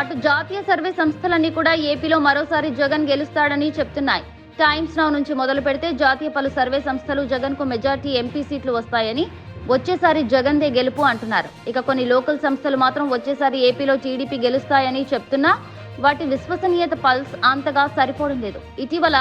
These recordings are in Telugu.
అటు జాతీయ సర్వే సంస్థలన్నీ కూడా ఏపీలో మరోసారి జగన్ గెలుస్తాడని చెప్తున్నాయి. టైమ్స్ నౌ నుంచి మొదలు పెడితే జాతీయ పలు సర్వే సంస్థలు జగన్కు మెజార్టీ ఎంపీ సీట్లు వస్తాయని వచ్చేసారి జగన్దే గెలుపు అంటున్నారు. ఇక కొన్ని లోకల్ సంస్థలు మాత్రం వచ్చేసారి ఏపీలో టీడీపీ గెలుస్తాయని చెప్తున్నా. వాటి విశ్వసనీయత పల్స్ అంతగా సరిపోవడం లేదు. ఇటీవల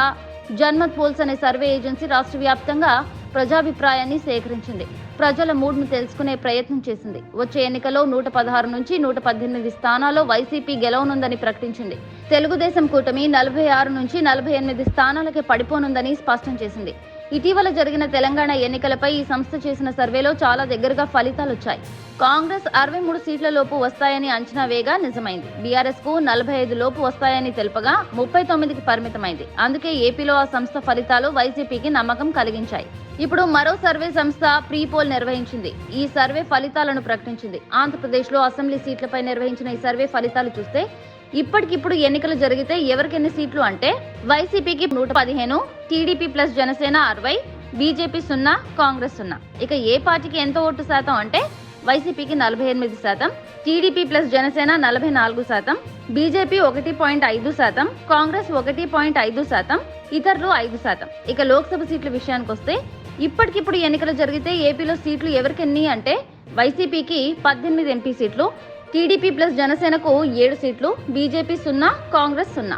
జన్మత్ పోల్స్ అనే సర్వే ఏజెన్సీ రాష్ట్ర వ్యాప్తంగా ప్రజాభిప్రాయాన్ని సేకరించింది. ప్రజల మూడ్ను తెలుసుకునే ప్రయత్నం చేసింది. వచ్చే ఎన్నికల్లో నూట పదహారు నుంచి నూట పద్దెనిమిది స్థానాల్లో వైసీపీ గెలవనుందని ప్రకటించింది. తెలుగుదేశం కూటమి నలభై ఆరు నుంచి నలభై ఎనిమిది స్థానాలకే పడిపోనుందని స్పష్టం చేసింది. ఇటీవల జరిగిన తెలంగాణ ఎన్నికలపై ఈ సంస్థ చేసిన సర్వేలో చాలా దగ్గరగా ఫలితాలు వచ్చాయి కాంగ్రెస్ అరవై మూడు సీట్ల లోపు వస్తాయని అంచనా వేగా నిజమైంది. బీఆర్ఎస్కు నలభై ఐదు లోపు వస్తాయని తెలుపగా ముప్పై తొమ్మిదికి పరిమితమైంది. అందుకే ఏపీలో ఆ సంస్థ ఫలితాలు వైసీపీకి నమ్మకం కలిగించాయి. ఇప్పుడు మరో సర్వే సంస్థ ప్రీ పోల్ నిర్వహించింది. ఈ సర్వే ఫలితాలను ప్రకటించింది. ఆంధ్రప్రదేశ్లో అసెంబ్లీ సీట్లపై నిర్వహించిన ఈ సర్వే ఫలితాలు చూస్తే ఇప్పటికిప్పుడు ఎన్నికలు జరిగితే ఎవరికి ఎన్ని సీట్లు అంటే వైసీపీకి నూట పదిహేను టీడీపీ ప్లస్ జనసేన అరవై బీజేపీ సున్నా కాంగ్రెస్ సున్నా. ఇక ఏ పార్టీకి ఎంత ఓటు శాతం అంటే వైసీపీకి నలభై ఎనిమిది శాతం టీడీపీ ప్లస్ జనసేన నలభై నాలుగు శాతం బీజేపీ ఒకటి పాయింట్ ఐదు శాతం కాంగ్రెస్ ఒకటి పాయింట్ ఐదు శాతం ఇతరులు ఐదు శాతం. ఇక లోక్సభ సీట్ల విషయానికి వస్తే ఇప్పటికిప్పుడు ఎన్నికలు జరిగితే ఏపీలో సీట్లు ఎవరికెన్ని అంటే వైసీపీకి పద్దెనిమిది ఎంపీ సీట్లు టీడీపీ ప్లస్ జనసేనకు ఏడు సీట్లు బీజేపీ సున్నా కాంగ్రెస్ సున్నా.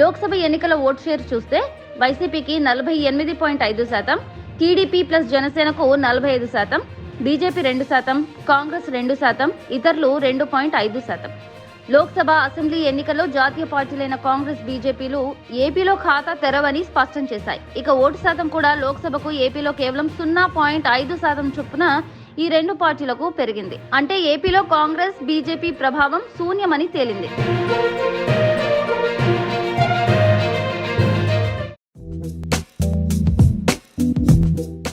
లోక్సభ ఎన్నికల ఓట్ షేర్ చూస్తే వైసీపీకి నలభై ఎనిమిది పాయింట్ ఐదు శాతం టీడీపీ ప్లస్ జనసేనకు నలభై ఐదు శాతం బీజేపీ రెండు శాతం కాంగ్రెస్ రెండు శాతం ఇతరులు రెండు పాయింట్ ఐదు శాతం. లోక్సభ అసెంబ్లీ ఎన్నికల్లో జాతీయ పార్టీలైన కాంగ్రెస్ బీజేపీలు ఏపీలో ఖాతా తెరవని స్పష్టం చేశాయి. ఇక ఓటు శాతం కూడా లోక్సభకు ఏపీలో కేవలం సున్నా పాయింట్ ఐదు శాతం చొప్పున ఈ రెండు పార్టీలకు పెరిగింది. అంటే ఏపీలో కాంగ్రెస్ బీజేపీ ప్రభావం శూన్యమని తేలింది.